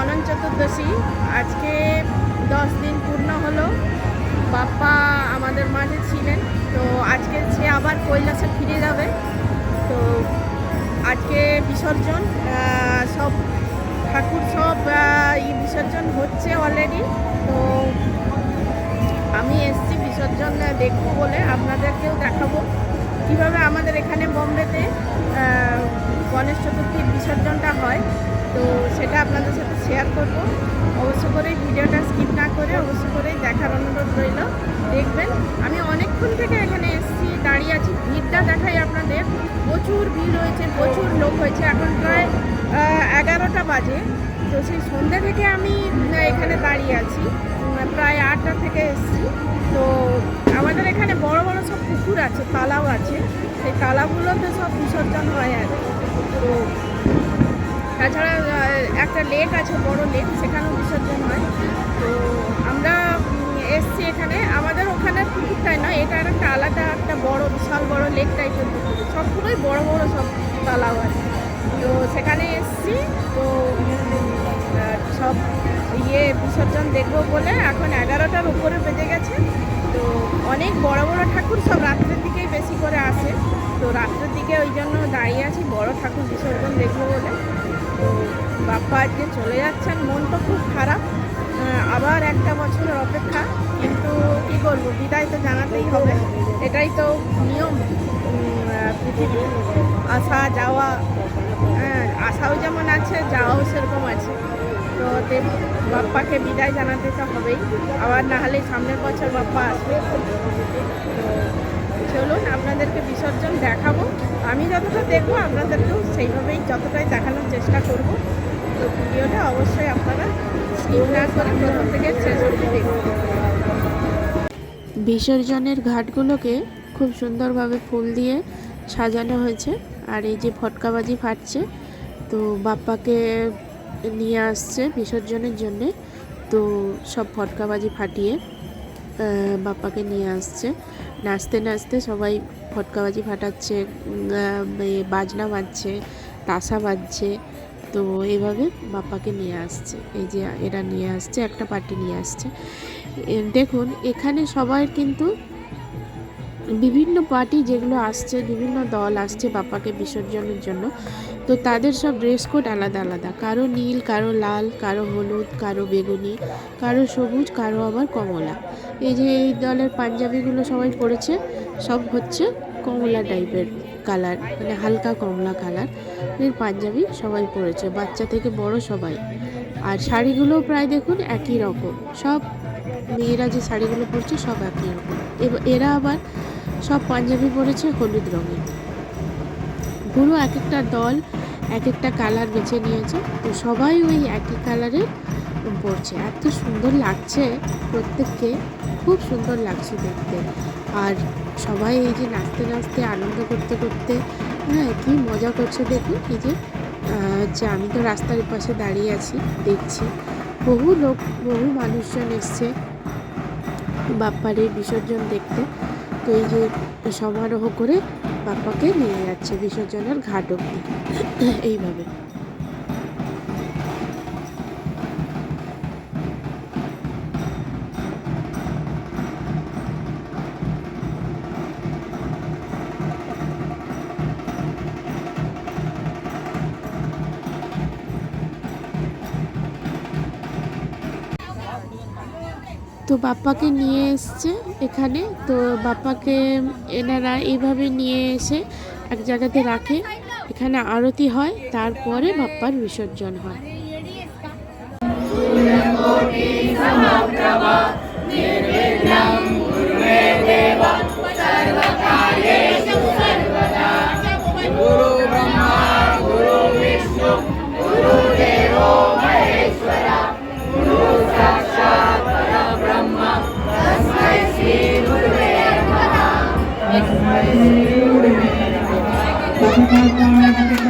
অনন্ত চতুর্দশী। আজকে দশ দিন পূর্ণ হলো। বাপ্পা আমাদের মাঝে ছিলেন। তো আজকে সে আবার কৈলাসে ফিরে যাবে। তো আজকে বিসর্জন সব ঠাকুর সব বিসর্জন হচ্ছে অলরেডি তো আমি এসছি বিসর্জন দেখব বলে আপনাদেরকেও দেখাবো। কীভাবে আমাদের এখানে বোম্বেতে গণেশ চতুর্থীর বিসর্জনটা হয়। তো সেটা আপনাদের সাথে শেয়ার করব। অবশ্য করে ভিডিওটা স্কিপ না করে অবশ্য করে দেখার অনুরোধ রইল। দেখবেন, আমি অনেকক্ষণ থেকে এখানে এসেছি, দাঁড়িয়ে আছি। ভিড়টা দেখাই আপনাদের। প্রচুর ভিড় হয়েছে, প্রচুর লোক হয়েছে। এখন প্রায় এগারোটা বাজে। তো সেই সন্ধ্যা থেকে আমি এখানে দাঁড়িয়ে আছি। প্রায় আটটা থেকে এসেছি। তো আমাদের এখানে বড় বড় সব পুকুর আছে, তালাও আছে। সেই তালাগুলোতে সব বিসর্জন হয় আর। তো তাছাড়া একটা লেক আছে, বড় লেক সেখানেও বিসর্জন হয়। তো আমরা এসছি এখানে। আমাদের ওখানে পুকুরটাই নয় এটা একটা আলাদা একটা বড়, বিশাল বড় লেক টাইপের সবগুলোই বড় বড় সব তালাও আছে তো সেখানে এসছি, তো সব ইয়ে বিসর্জন দেখব বলে এখন এগারোটার উপরে বেজে গেছে। তো অনেক বড় বড় ঠাকুর সব রাত্রের দিকেই বেশি করে আসে। তো রাত্রের দিকে ওই জন্য দাঁড়িয়ে আছি, বড় ঠাকুর বিসর্জন দেখব বলে। বাপ্পা আজকে চলে যাচ্ছেন। মন তো খুব খারাপ। আবার একটা বছরের অপেক্ষা। কিন্তু কী করব বিদায় তো জানাতেই হবে। এটাই তো নিয়ম। পৃথিবী আসা যাওয়া হ্যাঁ আশাও যেমন আছে, যাওয়াও সেরকম আছে। তো তে বাপ্পাকে বিদায় জানাতে তো হবেই। আবার না হলে সামনের বছর বাপ্পা আসবে। চলুন আপনাদেরকে বিসর্জন দেখাবো। আমি যতটা দেখব, আপনাদেরকেও সেইভাবেই যতটাই দেখানোর চেষ্টা করব। তো ভিডিওটা অবশ্যই আপনারা স্কিপ না করে প্রথম থেকে শেষ অবধি বিসর্জনের ঘাটগুলোকে খুব সুন্দরভাবে ফুল দিয়ে সাজানো হয়েছে। আর এই যে ফটকাবাজি ফাটছে, তো বাপ্পাকে নিয়ে আসছে বিসর্জনের জন্যে। তো সব ফটকাবাজি ফাটিয়ে বাপ্পাকে নিয়ে আসছে। নাচতে নাচতে সবাই ফটকাবাজি ফাটাচ্ছে বাজনা বাজছে, তাসা বাজছে। তো এইভাবে বাপ্পাকে নিয়ে আসছে। এই যে এরা নিয়ে আসছে, একটা পার্টি নিয়ে আসছে। দেখুন, এখানে সবাই কিন্তু বিভিন্ন পার্টি যেগুলো আসছে, বিভিন্ন দল আসছে বাপ্পাকে বিসর্জনের জন্য। তো তাদের সব ড্রেস কোড আলাদা আলাদা। কারও নীল, কারও লাল, কারও হলুদ, কারও বেগুনি, কারও সবুজ, কারও আবার কমলা। এই যে এই দলের পাঞ্জাবিগুলো সবাই পরেছে সব হচ্ছে কমলা টাইপের কালার মানে হালকা কমলা কালারের পাঞ্জাবি সবাই পরেছে বাচ্চা থেকে বড় সবাই। আর শাড়িগুলোও প্রায় দেখুন একই রকম, সব মেয়েরা যে শাড়িগুলো পরছে সব একই রকম। এরা আবার সব পাঞ্জাবি পরেছে হলুদ রঙের। পুরো এক একটা দল এক একটা কালার বেছে নিয়েছে, তো সবাই ওই একই কালারের পরছে এত সুন্দর লাগছে প্রত্যেককে। খুব সুন্দর লাগছে দেখতে। আর সবাই এই যে নাচতে নাচতে আনন্দ করতে করতে হ্যাঁ কি মজা করছে দেখুন, এই যে যে আমি তো রাস্তার পাশে দাঁড়িয়ে আছি, দেখছি। বহু লোক, বহু মানুষজন এসছে। বাপ্পার এই বিসর্জন দেখতে। তো এই যে সমারোহ করে বাপ্পাকে নিয়ে যাচ্ছে বিসর্জনের ঘাট অব্দি এইভাবে। তো বাপ্পাকে নিয়ে এসছে এখানে। তো বাপ্পাকে এনারা এইভাবে নিয়ে এসে এক জায়গাতে রাখে। এখানে আরতি হয়, তারপরে বাপ্পার বিসর্জন হয়। Thank you.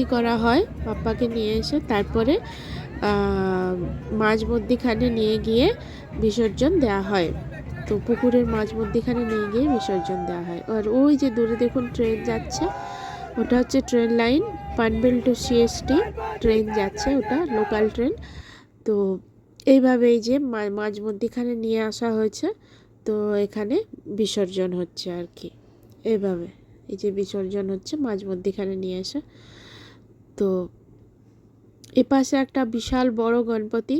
আরতি করা হয় পাপ্পাকে নিয়ে এসে। তারপরে মাঝ মধ্যিখানে নিয়ে গিয়ে বিসর্জন দেওয়া হয়। তো পুকুরের মাঝ মধ্যিখানে নিয়ে গিয়ে বিসর্জন দেওয়া হয়। আর ওই যে দূরে দেখুন ট্রেন যাচ্ছে, ওটা হচ্ছে train line, Panvel to CST train যাচ্ছে ওটা, লোকাল ট্রেন। তো এইভাবেই যে মাঝ মধ্যিখানে নিয়ে আসা হয়েছে, তো এখানে বিসর্জন হচ্ছে আর কি। এইভাবে, এই যে বিসর্জন হচ্ছে মাঝ মধ্যিখানে নিয়ে এসে তো এ পাশে একটা বিশাল বড় গণপতি,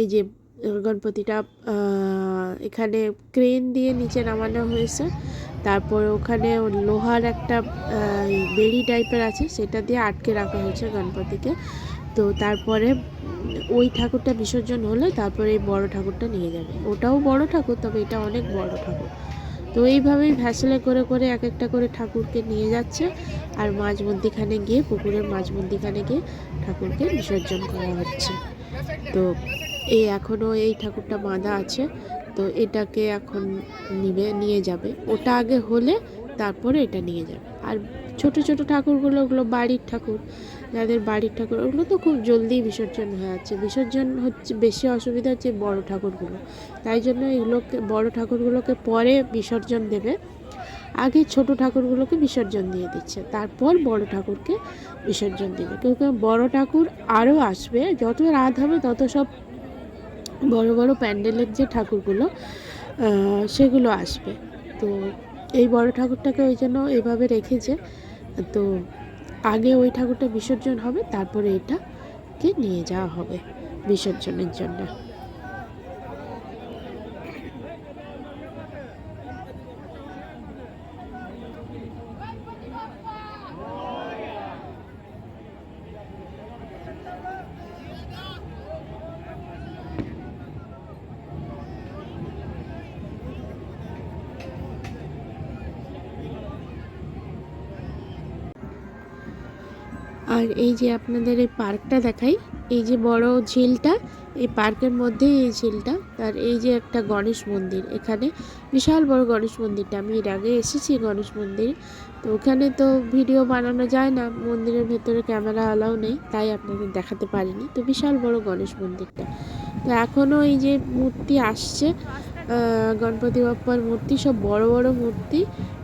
এই যে গণপতিটা এখানে ক্রেন দিয়ে নিচে নামানো হয়েছে। তারপর ওখানে লোহার একটা বেড়ি টাইপের আছে, সেটা দিয়ে আটকে রাখা হয়েছে গণপতিকে। তো তারপরে ওই ঠাকুরটা বিসর্জন হলে, তারপরে এই বড় ঠাকুরটা নিয়ে যাবে। ওটাও বড় ঠাকুর, তবে এটা অনেক বড় ঠাকুর। তো এইভাবেই ভ্যাসেলে করে করে এক একটা করে ঠাকুরকে নিয়ে যাচ্ছে আর মাঝ মধ্যিখানে গিয়ে পুকুরের মাঝ মধ্যিখানে গিয়ে ঠাকুরকে বিসর্জন করা হচ্ছে। তো এই এখনও এই ঠাকুরটা বাঁধা আছে, তো এটাকে এখন নিবে, নিয়ে যাবে। ওটা আগে হলে তারপরে এটা নিয়ে যাবে। আর ছোট ছোট ঠাকুরগুলো ওগুলো বাড়ির ঠাকুর। যাদের বাড়ির ঠাকুর, ওগুলো তো খুব জলদি বিসর্জন হয়ে যাচ্ছে। বিসর্জন হচ্ছে বেশি অসুবিধা হচ্ছে বড় ঠাকুরগুলো। তাই জন্য এগুলোকে, বড় ঠাকুরগুলোকে পরে বিসর্জন দেবে। আগে ছোট ঠাকুরগুলোকে বিসর্জন দিয়ে দিচ্ছে। তারপর বড় ঠাকুরকে বিসর্জন দেবে। কেউ কেউ বড় ঠাকুর আরও আসবে। যত রাত হবে, তত সব বড় বড় প্যান্ডেলের যে ঠাকুরগুলো সেগুলো আসবে। তো এই বড় ঠাকুরটাকে ওই জন্য এভাবে রেখেছে। তো আগে ওই ঠাকুরটা বিসর্জন হবে তারপরে এটাকে নিয়ে যাওয়া হবে বিসর্জনের জন্য। আর এই যে আপনাদের এই পার্কটা দেখাই, এই যে বড় ঝিলটা, এই পার্কের মধ্যেই এই ঝিলটা, আর এই যে একটা গণেশ মন্দির, এখানে বিশাল বড় গণেশ মন্দিরটা, আমি এর আগে এসেছি গণেশ মন্দির, তো ওখানে তো ভিডিও বানানো যায় না, মন্দিরের ভেতরে ক্যামেরা অ্যালাউ নেই, তাই আপনাদের দেখাতে পারিনি, তো বিশাল বড় গণেশ মন্দিরটা। তো এখনও এই যে মূর্তি আসছে গণপতি বাপ্পার মূর্তি, সব বড় বড় মূর্তি,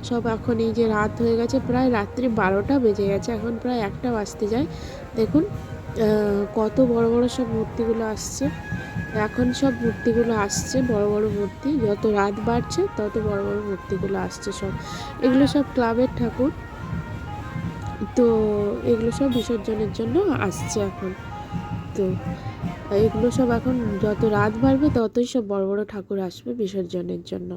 সব এখন এই যে রাত হয়ে গেছে, প্রায় রাত্রি বারোটা বেজে গেছে, এখন প্রায় একটা বাজতে যায়। দেখুন কত বড় বড় সব মূর্তিগুলো আসছে। এখন সব মূর্তিগুলো আসছে, বড় বড় মূর্তি, যত রাত বাড়ছে, তত বড় বড় মূর্তিগুলো আসছে সব। এগুলো সব ক্লাবের ঠাকুর। তো এগুলো সব বিসর্জনের জন্য আসছে এখন। তো এগুলো সব এখন যত রাত বাড়বে ততই সব বড় বড় ঠাকুর আসবে বিসর্জনের জন্য।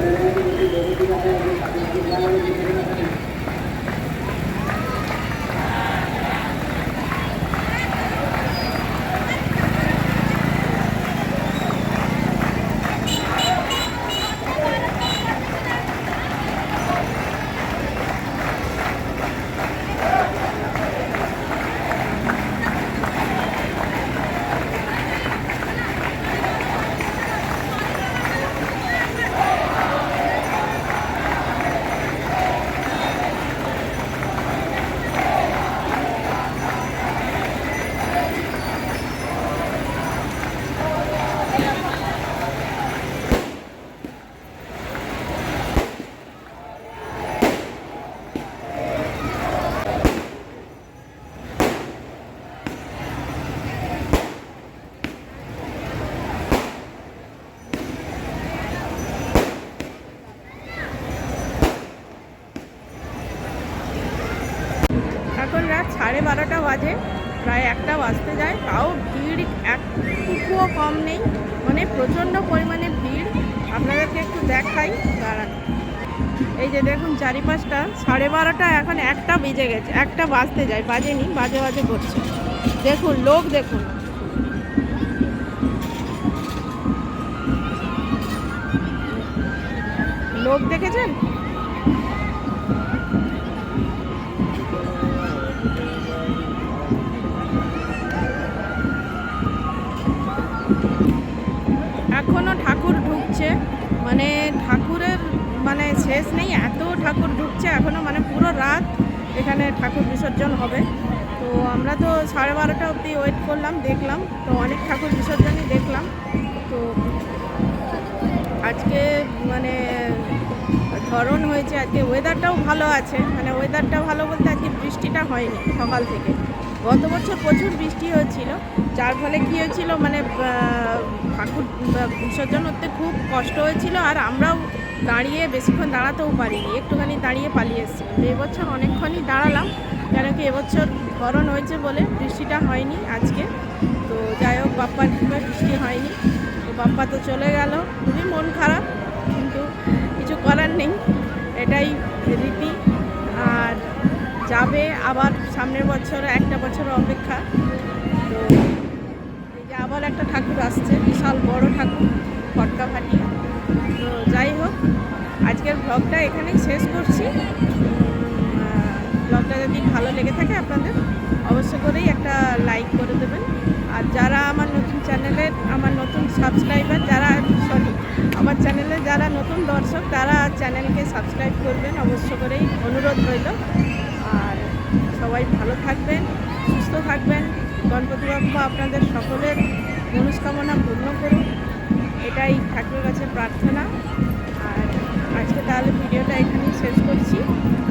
Thank you. রাত সাড়ে বারোটা বাজে, প্রায় একটা বাজতে যায়, তাও ভিড় একটুকুও কম নেই। মানে প্রচণ্ড পরিমাণে ভিড়। আপনাদেরকে একটু দেখাই, দাঁড়ান। এই যে দেখুন চারিপাশটা, সাড়ে বারোটা, এখন একটা বেজে গেছে, একটা বাজতে যায়, বাজেনি, বাজে বাজে করছে। দেখুন, লোক দেখুন। লোক দেখেছেন? মানে ঠাকুরের মানে শেষ নেই, এত ঠাকুর ঢুকছে এখনও মানে পুরো রাত এখানে ঠাকুর বিসর্জন হবে। তো আমরা তো সাড়ে বারোটা অবধি ওয়েট করলাম, দেখলাম, তো অনেক ঠাকুর বিসর্জনই দেখলাম। তো আজকে মানে ধরন হয়েছে, আজকে ওয়েদারটাও ভালো আছে মানে ওয়েদারটা ভালো বলতে আজকে বৃষ্টিটা হয়নি সকাল থেকে। গত বছর প্রচুর বৃষ্টি হয়েছিল যার ফলে কী হয়েছিল মানে ঠাকুর বিসর্জন হতে খুব কষ্ট হয়েছিল আর আমরাও দাঁড়িয়ে বেশিক্ষণ দাঁড়াতেও পারিনি। একটুখানি দাঁড়িয়ে পালিয়ে এসেছিলাম। এবছর অনেকক্ষণই দাঁড়ালাম, কেন কি এবছর ধরন হয়েছে বলে বৃষ্টিটা হয়নি আজকে। তো যাই হোক, বাপ্পার কৃপায় বৃষ্টি হয়নি। তো বাপ্পা তো চলে গেল। খুবই মন খারাপ, কিন্তু কিছু করার নেই। এটাই রীতি। আর যাবে আবার সামনের বছর, একটা বছর অপেক্ষা। আবার একটা ঠাকুর আসছে, বিশাল বড় ঠাকুর, ফটকা ফাটিয়ে। তো যাই হোক, আজকের ব্লগটা এখানেই শেষ করছি। ব্লগটা যদি ভালো লেগে থাকে আপনাদের অবশ্য করেই একটা লাইক করে দেবেন। আর যারা আমার নতুন চ্যানেলের আমার নতুন সাবস্ক্রাইবার যারা সরি আমার চ্যানেলে যারা নতুন দর্শক, তারা চ্যানেলকে সাবস্ক্রাইব করবেন, অবশ্য করেই অনুরোধ রইল। আর সবাই ভালো থাকবেন, সুস্থ থাকবেন। গণপতিবাবু আপনাদের সকলের মনস্কামনা পূর্ণ করুন। এটাই ঠাকুরের কাছে প্রার্থনা। আর আজকে তাহলে ভিডিওটা এখানেই শেষ করছি।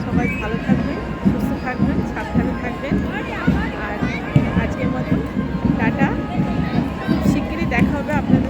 সবাই ভালো থাকবেন, সুস্থ থাকবেন, সাবধানে থাকবেন। আর আজকের মতো টাটা। খুব শিগগিরই দেখা হবে আপনাদের